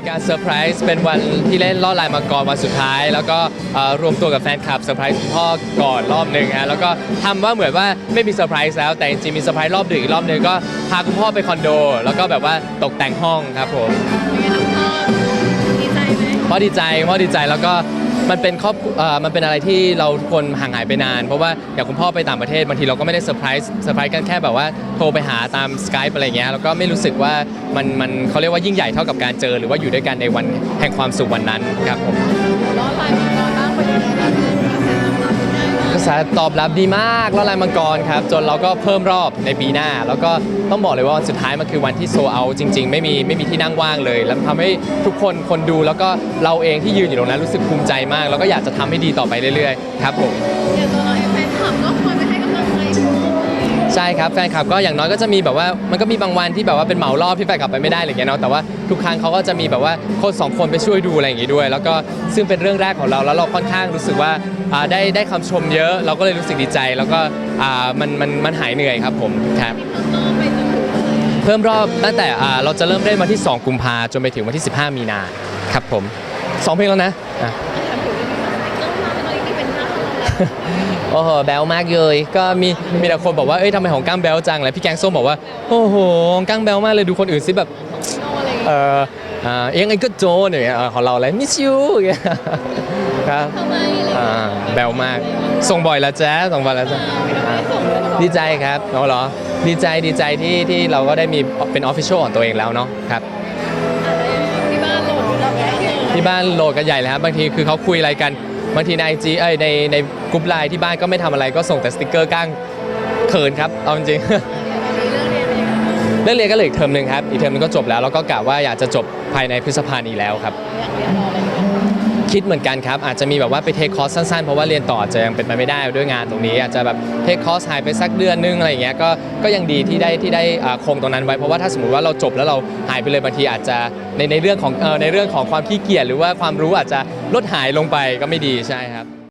มีการเซอร์ไพรส์เป็นวันที่เล่นล่อลายมังกรวันสุดท้าย แล้วก็เอ่อรวมตัวกับแฟนคลับเซอร์ไพรส์คุณพ่อก่อนรอบหนึ่งฮะแล้วก็ทำว่าเหมือนว่าไม่มีเซอร์ไพรส์แล้วแต่จริงๆมีเซอร์ไพรส์รอบดึกอีกรอบหนึ่งก็พาคุณพ่อไปคอนโด แล้วก็แบบว่าตกแต่งห้องครับผม ดีใจไหม พ่อดีใจพ่อดีใจแล้วก็ มันเป็นครอบเอ่อมันเป็นอะไรที่เราทุกคนห่างหายไปนาน เพราะว่าอย่างคุณพ่อไปต่างประเทศบางทีเราก็ไม่ได้เซอร์ไพรส์เซอร์ไพรส์กันแค่แบบว่าโทรไปหาตามสกายอะไรเงี้ยแล้วก็ไม่รู้สึกว่ามันมันเขาเรียกว่ายิ่งใหญ่เท่ากับการเจอ หรือว่าอยู่ด้วยกันในวันแห่งความสุขวันนั้นครับผมล้อลายมังกรบ้างเป็นยังไงบ้างกระแส ตอบรับดีมกระแสตอบรับดีมากแล้วลายมังกรครับ จนเราก็เพิ่มรอบในปีหน้า แล้วก็ต้องบอกเลยว่าวันสุดท้ายมันคือวันที่โซเอาจริง ๆ ไม่มีไม่มีที่นั่งว่างเลย แล้วทำให้ทุกคนคนดูแล้วก็เราเองที่ยืนอยู่ตรงนั้นรู้สึกภูมิใจมาก แล้วก็อยากจะทำให้ดีต่อไปเรื่อยๆ ครับผมอย่างตัวเราเองแฟนคลับก็ ใช่ครับแฟนคลับก็อย่างน้อยก็จะมีแบบว่ามันก็มีบางวันที่แบบว่าเป็นเหมารอบที่แฟนคลับไปไม่ได้อะไรอย่างเงี้ยเนาะแต่ว่าทุกครั้งเขาก็จะมีแบบว่าโคนสองคนไปช่วยดูอะไรอย่างงี้ด้วย แล้วก็ซึ่งเป็นเรื่องแรกของเราแล้วเราค่อนข้างรู้สึกว่าอ่าได้ได้คำชมเยอะ เราก็เลยรู้สึกดีใจ แล้วก็อ่ามันมันมันหายเหนื่อยครับผมครับ เพิ่มรอบตั้งแต่อ่าเราจะเริ่มเล่นวันที่ 2 กุมภาจนไปถึงวันที่ 15 มีนาครับผมสองเพลงแล้วนะอะ โอ้โหแบลมากเลย ก็มีมีแต่คนบอกว่าเอ้ยทำไมของก้างแบลจังเลยพี่แกงส้มบอกว่าโอ้โหของก้างแบลมากเลยดูคนอื่นสิแบบโนอะไรอย่างเอเงี้ยออ่ายังไงก็โจนอย่างเงี้ยเออของเราอะไร miss you อย่างเงี้ยครับทำไมอะไรอ่าอย่างเงี้ยแบลมาก ส่งบ่อยแล้วแจ๊ส่งบ่อยแล้วแจ๊อ่าดีใจครับเนาะเหรอดีใจดีใจที่ที่เราก็ได้มีเป็นออฟฟิเชียลของตัวเองแล้วเนาะครับที่บ้านโหลดเราไปเลยที่บ้านโหลดกันใหญ่เลยครับบางทีคือเขาคุยอะไรกัน บางทีในไอจีเอ้ยในในกลุ่มไลน์ที่บ้านก็ไม่ทำอะไรก็ส่งแต่สติกเกอร์ก้างเขินครับเอาจริงเรื่องเรียนเองเรื่องเรียนก็เหลืออีกเทอมหนึ่งครับ อีกเทอมหนึงก็จบแล้ว แล้วก็กะว่าอยากจะจบภายในพฤษภานี้แล้วครับ อยากเรียน คิดเหมือนกันครับ อาจจะมีแบบว่าไปเทคคอร์สสั้นๆ เพราะว่าเรียนต่อจะยังเป็นไปไม่ได้ด้วยงานตรงนี้ อาจจะแบบเทคคอร์สหายไปสักเดือนนึงอะไรอย่างเงี้ยก็ก็ยังดีที่ได้ที่ได้อ่าคงตรงนั้นไว้เพราะว่าถ้าสมมติว่าเราจบแล้วเราหายไปเลยบางทีอาจจะในในเรื่องของในเรื่องของความขี้เกียจหรือว่าความรู้อาจจะลดหายลงไปก็ไม่ดีใช่ครับ